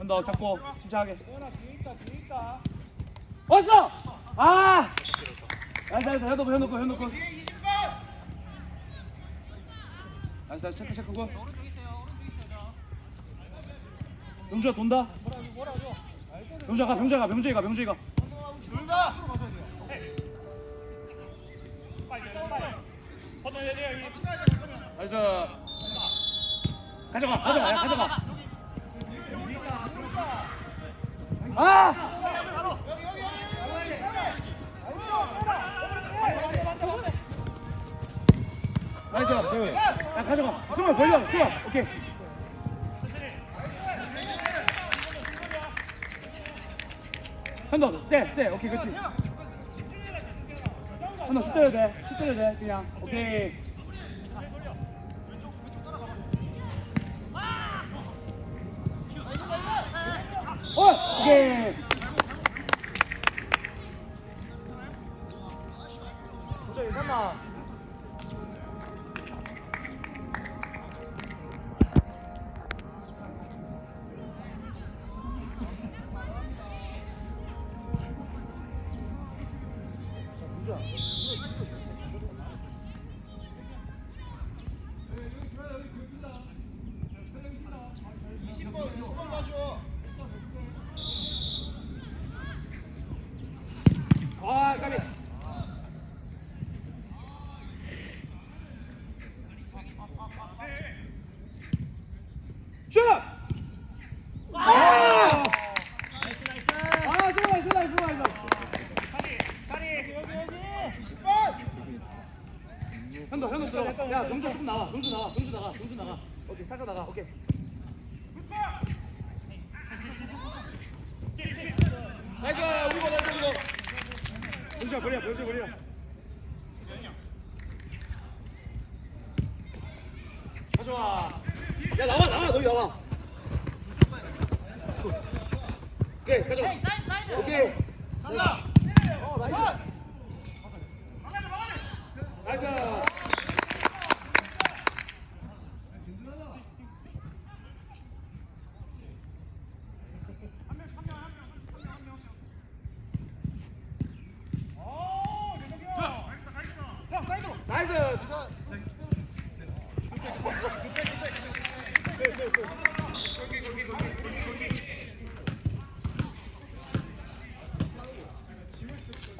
한더 잡고 침착하게. 왔어! 아! 나이스 나이스. 현우 현우 현우 나이스 나이스. 체크 체크 고. 병주야 돈다? 병주야 가 병주야 가 병주야 가 병주야 가. 나이스. 가져가 가져가 야 가져가 아 나이스 세훈 야 가져가. 승원 벌려 뛰어. 오케이. 한번 쟤쟤 오케이 그렇지. 한번 슛 때려야 돼슛 때려야 돼 그냥. 오케이 어 오케이 도저히 설마. 아 까비 슛! 아! 아, 수고해, 수고해, 수고해, 수고해. 현도, 현도 들어가. 야, 병주 조금 나와. 병주 나와. 병주 나가. 병주 나가. 오케이, 살짝 나가. 오케이. 나이스, 우리 거, 나이스, 우리 거. 병주야, 버려, 병주 버려. 가져와. 야, 나와, 나와, 너희 나와. 오케이, 가져와. 오케이. 간다. 어. 나이스. 나이스.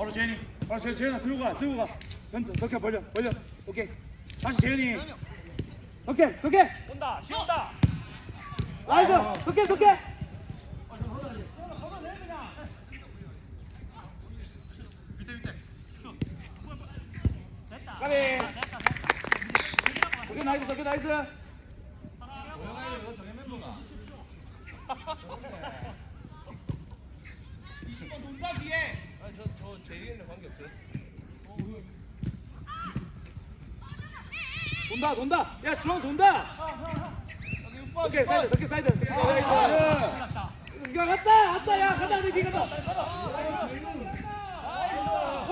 바로 재현이. 바로 재, 재현아 들고 가. 들고 가. 던 덕해 벌려. 벌려. 오케이. 다시 재현이. 덕해. 덕해. 온다 쉬운다 나이스. 덕해. 덕해. 까비. 덕해 나이스. 덕해 나이스. 돈다 돈다 야 주황 돈다! 오케이 사이드 오케이 사이드 오케이 사이드. 이거 갔다 갔다 야 가다 내 뒤가 다어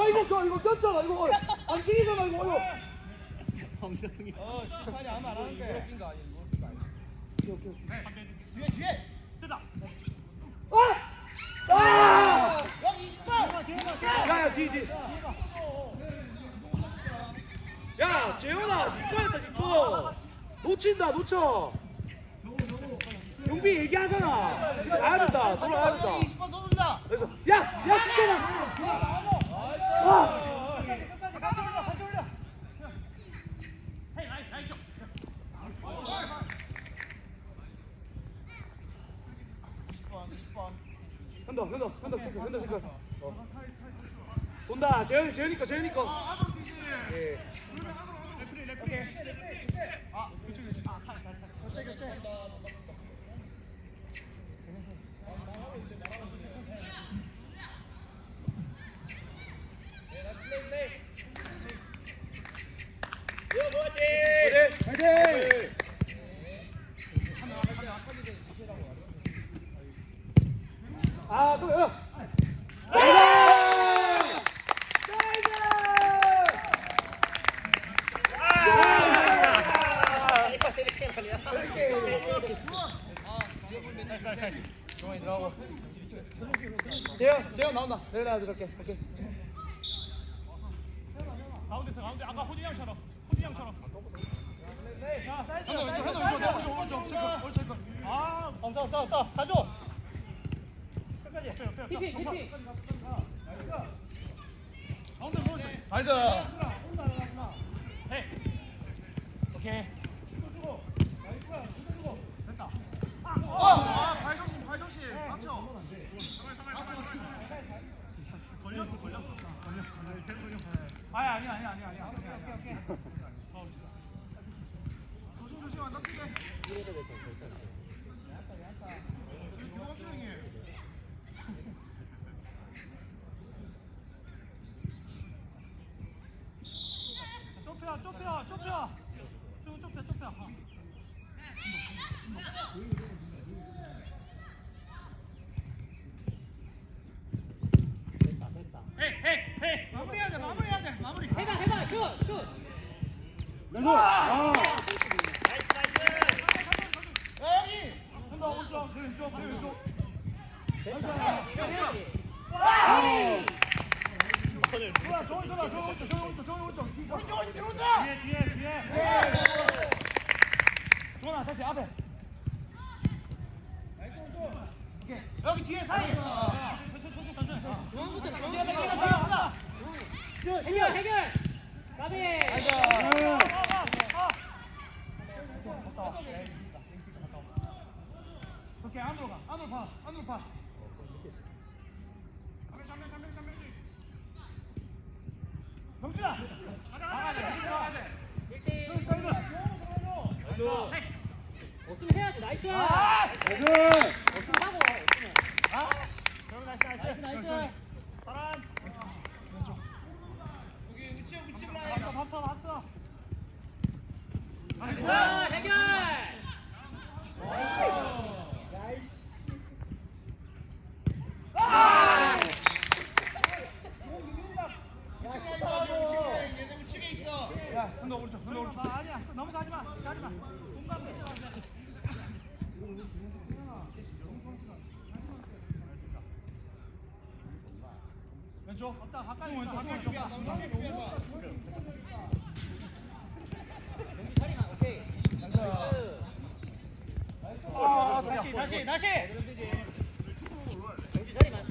이거 거 이거 꼈잖아 이거. 안 치기잖아 이거. 이거 어 심판이 아무 안 하는데. 오케이 오케이. 뒤에 뒤에. 아! 아! 여기 20번 야야 뒤 뒤. 야 재현아 니 거였다 니거. 놓친다 놓쳐. 용비 얘기하잖아. 가야 된다 돌아가야. 된다 20번 쏟는다 그래서 야야 숙제나 와. 현도 현도 현도 체크 현도 체크. 어. 본다 재현이 재현이 거 재현이 거 예. 교체 교체 화이팅! 화이팅! 아, 또, 야! 재현, 재현 나온다. 내가 들어갈게. 오케이. 가운데서 가운데 아까 호진이 형처럼 호진이 형처럼 현도 왼쪽, 현도 왼쪽, 내 오른쪽, 오른쪽, 오른쪽 체크. 아, 없다, 없다, 없다. 가져. TP TP. 나이스. 해 오케이. 아, 발 조심, 발 조심. 다쳐. 걸렸어, 걸렸어. 아니 아니 아니 아니 아니. 조심, 조심, 안 다치게. 우리 들어온 중이. 좁혀 좁혀 좁혀 쭉 좁혀 좁혀 헤헤헤 마무리해야 돼 마무리해야 돼 마무리. 해봐 해봐 슛슛. 한번 오른쪽. 그 왼쪽 좋아, 좋아, 안으로 가, 안으로 파, 안으로 파. 300, 300, 300씩. 경준아! 나가야 돼! 나가야 돼! 1대1 사이드! 나이스! 없으면 해야지 나이스! 아! 나이스! 없으면 하고 없으면 아! 그럼 나이스 나이스 나이스! 사람! 왼쪽 여기 우측 우측 라인 봤어 봤어 봤어! 나이스! 해결! 나이스! 현도 오른쪽, 현도 오른쪽. 아, 아니야 넘어가지 마 가지 마 공간 돼 왼쪽. 없다 가까이 왼쪽, 가까이 왼쪽. 경기 자리만 오케이 나이스 아, 다시 다시 다시 경기 자리만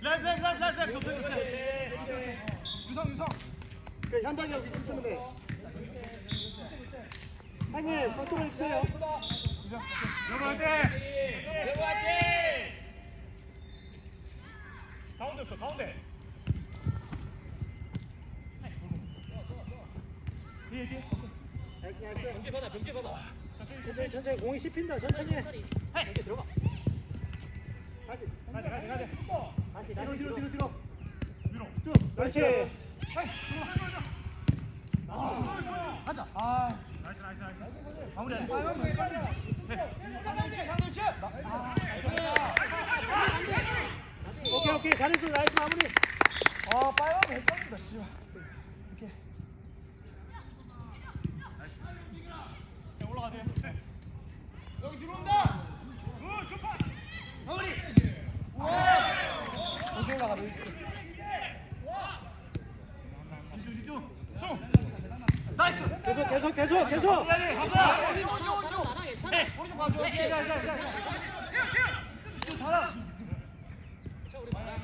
랩, 랩, 랩, 랩, 랩. 교체, 교체. 유성, 유성. 그 현장이 형 위치 쓰면 돼. 형님 컨트롤 해주세요. 유성. 여보, 화이팅! 가운데 없어 가운데 뒤에 뒤에 경기 받아 경기 받아 천천히 천천히 공이 씹힌다. 천천히 해. 경기 들어가 다시 가자 가자 가자 다시 뒤로 다시 뒤로 뒤로 뒤로. 위로. 쭉. 그렇지. 가자. 아, 나이스 나이스 나이스 마무리. 슛, 상대 슛. 오케이 오케이 잘했어 나이스 마무리. 아, 빨간 거 헷갈린다, 씨. 이렇게. 자, 올라가 돼 여기 들어온다. 굿 굿파 마무리. 우와. 어디 올라가, 너 있어. 이중, 이중. 나이스. 계속 계속 계속 계속. 오른쪽, 오른쪽, 오른쪽. 봐줘. 야, 야, 야, 야. 이쪽 살아. 자 우리 봐라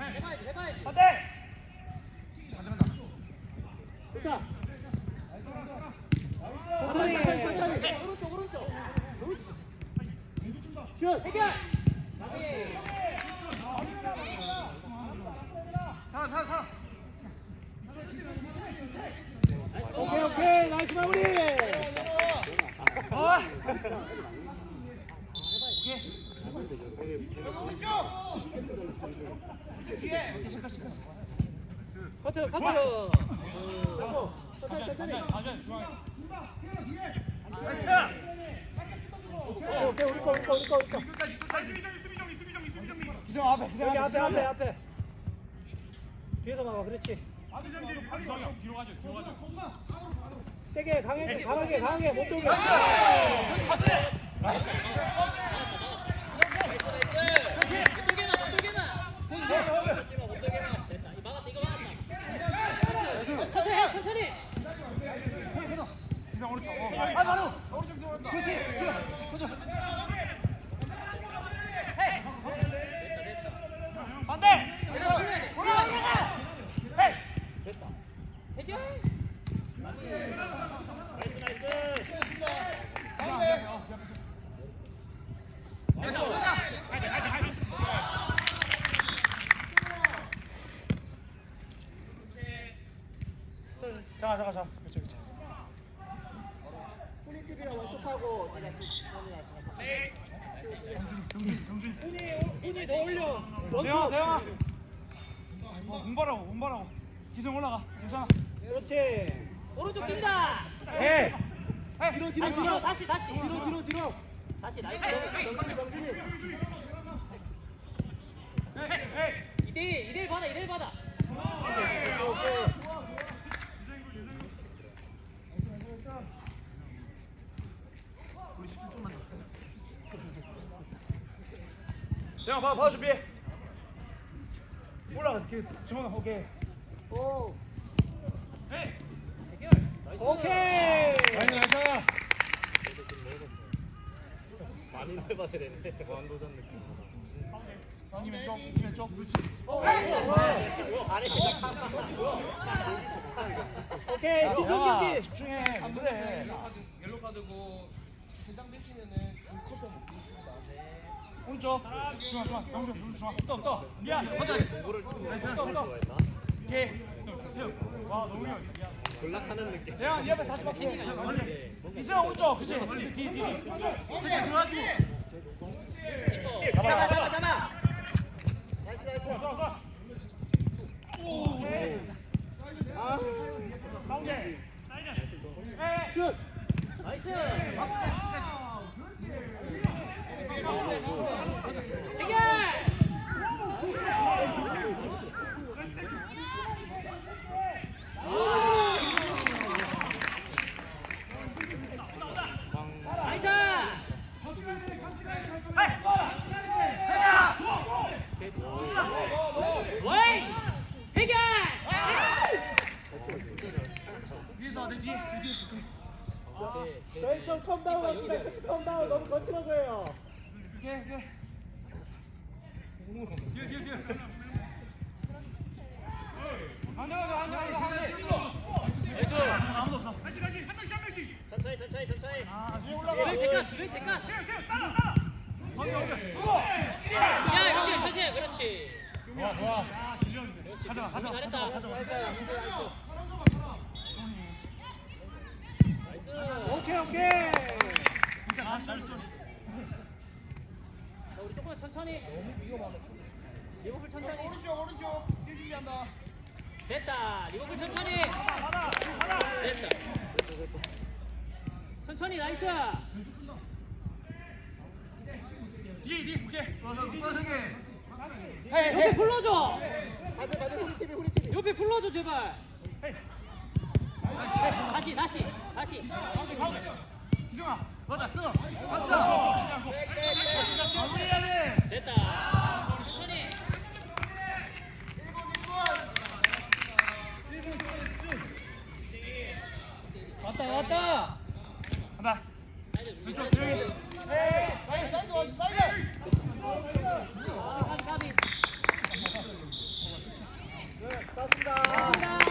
해봐야지 해봐야지 안돼. 됐다. 천천히 천천히. 오른쪽 오른쪽 슛. 해결 오케이 오케이 나이스 마무리. 아. 오케이. 커트 커트 잡고 천천히 천천히 오케이 오케이 우리 거 우리 거 우리 거 우리 거 끝까지 끝까지 기성 앞에 기성 여기 앞에 앞에 앞에. 뒤에서 막아 그렇지. 뒤로 가죠 뒤로 가죠 세게 강하게 강하게 강하게 못 돌게 천천히 해, 천천히. 기성 오른쪽 어. 아 바로 오른쪽 들어왔다 그렇지 지금 그렇죠 반대 올라가, 올라가. 헤이 해결. 잠깐 잠깐 잠깐 그렇지 그렇지 뿌리끼리랑 원톱하고 네가 그 병준이 병준이 병준이 운이 운이 더 올려 대영아 대영아 뭐 공부하라고 공부하라고 기성 올라가 괜찮아 그렇지. 오른쪽 뛴다. 해. 뒤로 뒤로 다시, 뒤로. 다시, 다시. 뒤로 뒤로 뒤로. 다시 나이스. 명준이 명준이. 헤이 헤이 2대1, 2대1 받아, 2대1 받아. 대영아 봐 봐, 준비해. 올라가 그 정원아 오케이 오. 오케이 나이스 나이스 많이 해봐야 되는데. 완도전 느낌. 형님 왼쪽 왼쪽 오케이 집중 경기 집중해 그래 옐로 카드고 대장 그 커터 못 주십니다. 오른쪽 중앙 중앙 병준 병준 중앙 떠 떠. 미안 가자. 오케이 와 너무 미안 전락하는 느낌. 대영아 네 앞에 다시 바뀌어 이승환 오른쪽 그치 뒤 뒤뒤 세게 들어가지고 잡아, 잡아, 잡아. 오 아 가운데 슛 나이스. 나이스. 웨이. 해결. 위에서 내 뒤에 내 뒤에 오케이 저희 좀 컴다운 합시다 컴다운 너무 거칠어져요 오케이 오케이 뒤에 뒤에 뒤에 안돼 안돼 안돼 안돼 나이스. 아무도 없어. 다시 다시 한 명씩 한 명씩. 천천히, 천천히, 천천히. 아 따라 따라 야, 이렇게 천천히. 그렇지. 좋아 좋아. 아 들렸는데. 가자 가자 잘했다. 가자 가자 나이스. 오케이 오케이. 진짜 다시 잘했어 자, 우리 조금만 천천히. 리버풀 천천히. 오른쪽 오른쪽 뛸 준비한다. 됐다. 리버풀 천천히. 받아 받아 됐다. 천천히 나이스. 뒤에 뒤에 오케이 옆에 불러줘. 가자 가자 우리 팀이 우리 팀이 옆에 불러줘 제발. 헤이 다시 다시 다시. 맞아 끊어. 갑시다 마무리해야 돼. 됐다. 천천히. 1분 쭉. 왔다 왔다 간다. 왼쪽 헤이 사이드 사이드 와줘 사이드. 아, 까비. 네, 맞습니다 까비.